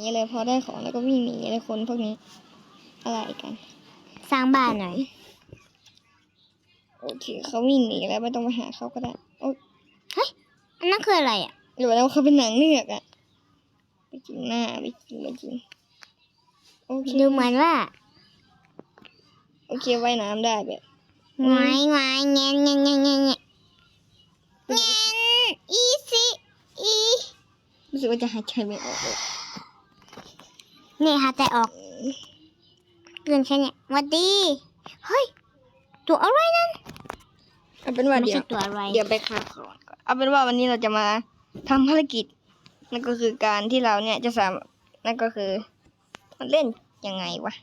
นี่เลยพอได้ของแล้วก็วิ่งหนีเลยคนพวกนี้ อะไรกัน สร้างบ้านหน่อยโอเคเขาวิ่งหนีแล้วไม่ต้องไปหาเขาก็ได้โอ้อันนั้นคืออะไรอะหรือว่าแล้วเขาเป็นหนังเนือกอะไปกินหน้าไปกินไปกินโอเคดูเหมือนว่า โอเคว่ายน้ำได้แบบอืมงายงายเงี้ยเงี้ยเงี้ยเงี้ยเงี้ยเงี้ยอีสิอีรู้สึกว่าจะหายใจไม่ออกเลย นี่หาใจออกเกินแค่เนี้ยหวัดดี เฮ้ย ตัวอะไรนั่น เอาเป็นว่าไม่เดี๋ยใช่ว ตัวอะไรเดี๋ยวไปคาบของก่อนเอาเป็นว่าวันนี้เราจะมาทำภารกิจ นั่นก็คือการที่เราเนี่ยจะสามนั่นก็คือ มันเล่นยังไงวะ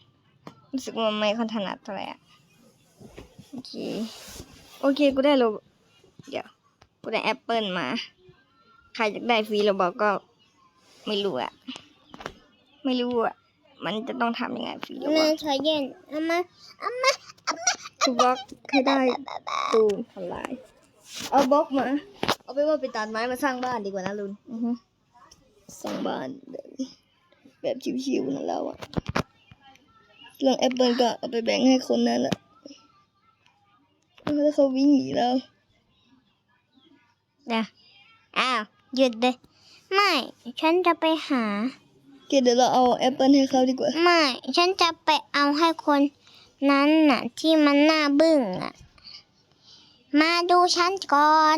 รู้สึกว่ามันไม่ค่อยถนัดเท่าไหร่อะโอเค โอเค กูได้โลเดี๋ยว กูได้แอปเปิลมา ใครอยากได้ฟรีเราบอกก็ไม่รู้อะ ไม่รู้อะมันจะต้องทำยังไงฟรีเราบเนื้ออกชอยเย็นเอามาเอามาทุกบล็อกให้ได้ตูมทำลาย เอาบล็อกมา เอาไปว่าไปตัดไม้มาสร้างบ้านดีกว่านะลุนอือฮึสร้างบ้านแบบแบบชิวๆนะเราอะเรื่องแอปเปิลก็เอาไปแบ่งให้คนนั้นแหละแล้วเขาวิ่งหนีแล้วเดี๋ยวอ้าวหยุดเลย ไม่ ฉันจะไปหาโอ เคเดี๋ยวเราเอาแอปเปิลให้เขาดีกว่า ไม่ ฉันจะไปเอาให้คนนั้นน่ะ ที่มันหน้าบึ้งอะ มาดูฉันก่อน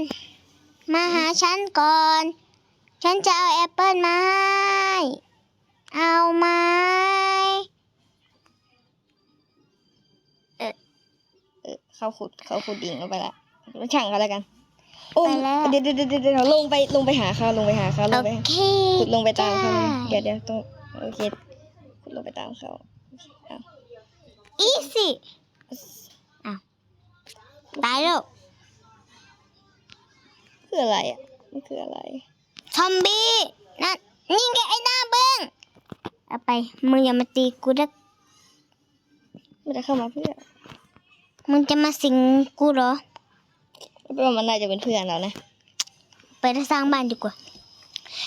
มาหาฉันก่อน ฉันจะเอาแอปเปิลมาให้เอาไหมเออเขาขุดเขาขุดดิ่งลงไปละช่างเขาแล้วกัน โอ้ไปแล้วเดี๋ยวเดี๋ยวเดี๋ยวเดี๋ยวลงไปลงไปหาเขาลงไปหาเขาลโองไปหาเคขุดลงไปตามเขาเลยได้เดี๋ยวเดี๋ยวต้องโอเคขุดลงไปตามเขาเอาอีสิอ้าวตายแล้วคืออะไรอะมันคืออะไรซอมบี้นั่นนี่ไงไอ้หน้าบึ้งเอาไปมึงอย่ามาตีกูนะมันจะเข้ามาเพื่อมึงจะมาสิงกูเหรอ แปลว่ามันน่าจะเป็นเพื่อนเรานะ ไปสร้างบ้านดีกว่า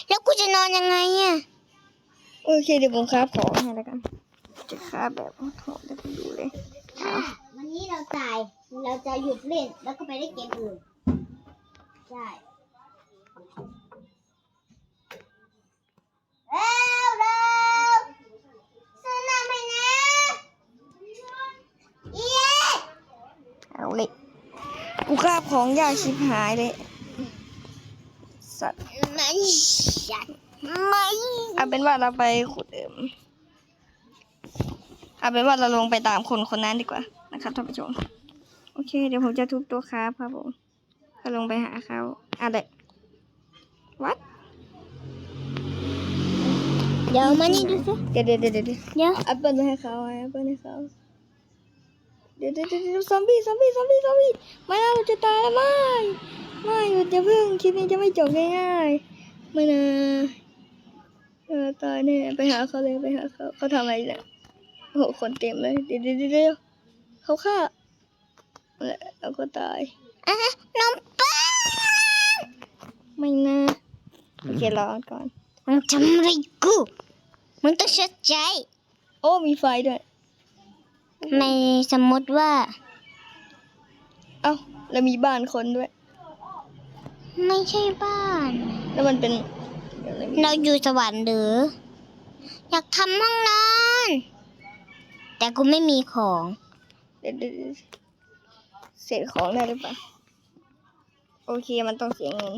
แล้วกูจะนอนยังไงอะโอเคเดี๋ยวผมคราบของให้แล้วกัน จะคราบแบบโหดจะไปดูเลยวันนี้เราตายเราจะหยุดเล่นแล้วก็ไปเล่นเกมอื่นใช่เร็วเร็วซื้อน้ำให้นะเย้เอาเลย กูคราบของยากชิบหายเลย สัตว์ไม่ฉันไม่เอาเป็นว่าเราไปขุดเอิมเอาเป็นว่าเราลงไปตามคนคนนั้นดีกว่านะครับท่านผู้ชม โอเค เดี๋ยวผมจะทุบตัวคราบครับผมก็ลงไปหาเขาอะเด็กวัดเดี๋ยวมานี่ดูสิเดี๋ยวเดี๋ยวเดี๋ยวเดี๋ยวเดี๋ยวแอปเปิลให้เขาแอปเปิลให้เขาเดี๋ยวเดี๋ยวเดี๋ยวเดี๋ยวซอมบี้ซอมบี้ซอมบี้ซอมบี้ไม่นะเราจะตายแล้วไม่ไม่หยุดอย่าเพิ่งคลิปนี้จะไม่จบง่ายๆไม่นะเออตายแน่ไปหาเขาเลยไปหาเขาเขาทำอะไรเนี่ยโอ้โหคนเต็มเลยเดี๋ยวเดี๋ยวเดี๋ยวเดี๋ยวเขาฆ่าแล้วก็ตายอะนมปังไม่นะโอเครอก่อนมึงทำอะไรกูมึงต้องชดใจ โอ้มีไฟด้วย ในสมมติว่า เอ้าแล้วมีบ้านคนด้วย ไม่ใช่บ้าน แล้วมันเป็นเดี๋ยวนะเราอยู่สวรรค์หรือ อยากทำห้องนอน แต่กูไม่มีของ เดี๋ยวเดี๋ยวเดี๋ยวเศษของได้หรือเปล่า โอเคมันต้องเสียเงิน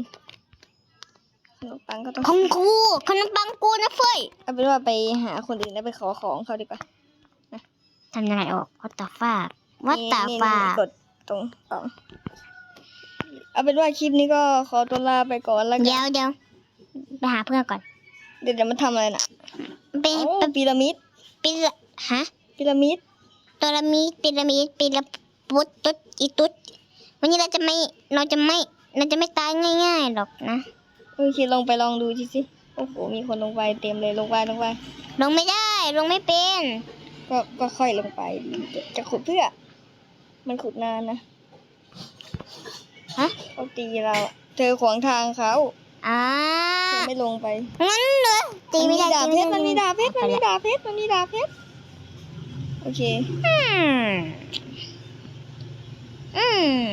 ขนมปังก็ต้องของกูขนมปังกูนะเฟ้ยเอาเป็นว่าไปหาคนอื่นแล้วไปขอของเขาดีกว่า ทำยังไงออกวัดตาฟากวัดตานี่ฟานี่กกดตรงสองเอาเป็นว่าคลิปนี้ก็ขอตัวลาไปก่อนแล้วกัเดี๋ยวเดี๋ยวไปหาเพื่อนก่อน เดี๋ยวเดี๋ยวมันทำอะไรน่ะไปเอ้าไปพีระมิดปีละฮะพีระมิดตัวละมีปีละมีปีละปุดตุ๊ดอีตุ๊ดวันนี้เราจะไม่เราจะไม่เราจะไม่ตายง่ายๆหรอกนะโอเคลองไปลองดูสิสิโอ้โหมีคนลงไปเต็มเลยลงไปลงไป ลงไม่ได้ลงไม่เป็น ก็ก็ค่อยลงไปจะขุดเพื่อ มันขุดนานนะฮะเขาตีเราอะเธอขวางทางเขาอ่าเธอไม่ลงไปงั้นเหรอตีมันไม่มีได้ดาบเพชรตีมันมีไได้ดาบเพชรมันมีดาบเพชรมันมีดาบเพชรโอเคอืมอืม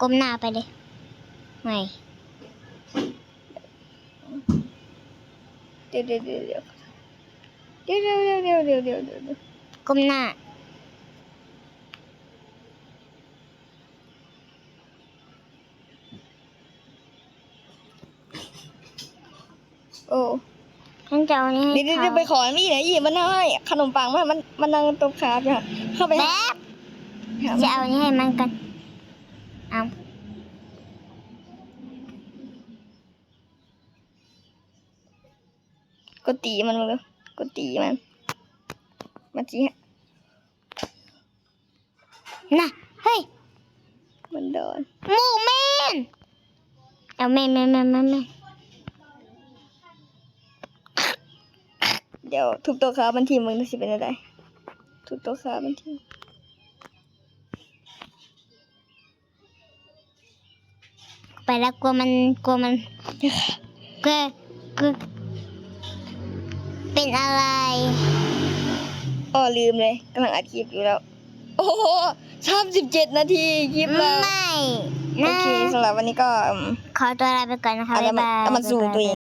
ก้มหน้าไปเลยไม่เดี๋ยวเดี๋ยวเดี๋ยวเดี๋ยวเดี๋ยวเดี๋ยวเดี๋ยวเดี๋ยวเดี๋ยวเดี๋ยวเดี๋ยวก้มหน้า โอ้ฉันจะเอาอันนี้ให้เดี๋ยวเดี๋ยวเขาเดี๋ยวไปขอมีไหนอีกมันให้ ขนมปังมันมันมันนั่งตบขาจ้ะเข้าไปแป๊บหาจะเอาอันนี้ให้มันกันเอากดตีมันมาเลย กดตีมันมันจีน่ะ เฮ้ย มันโดนหมูแมนเอาแม่แม่แม่แม่แม่เดี๋ยวทุบตัวขามันทีมึงจะสิเป็นอะไรทุบตัวขามันทีไปแล้วกลัวมันกลัวมันกลัวกลัว เป็นอะไรอ๋อลืมเลยกำลังอัดคลิปอยู่แล้ว โอ้โหสามสิบเจ็ดนาทีคลิปแล้วไม่โอนะเคสำหรับวันนี้ก็อืมขอตัวลาไปก่อนนะคะเอาแต่บ๊ายมันบายเอามันสูงตัวเอง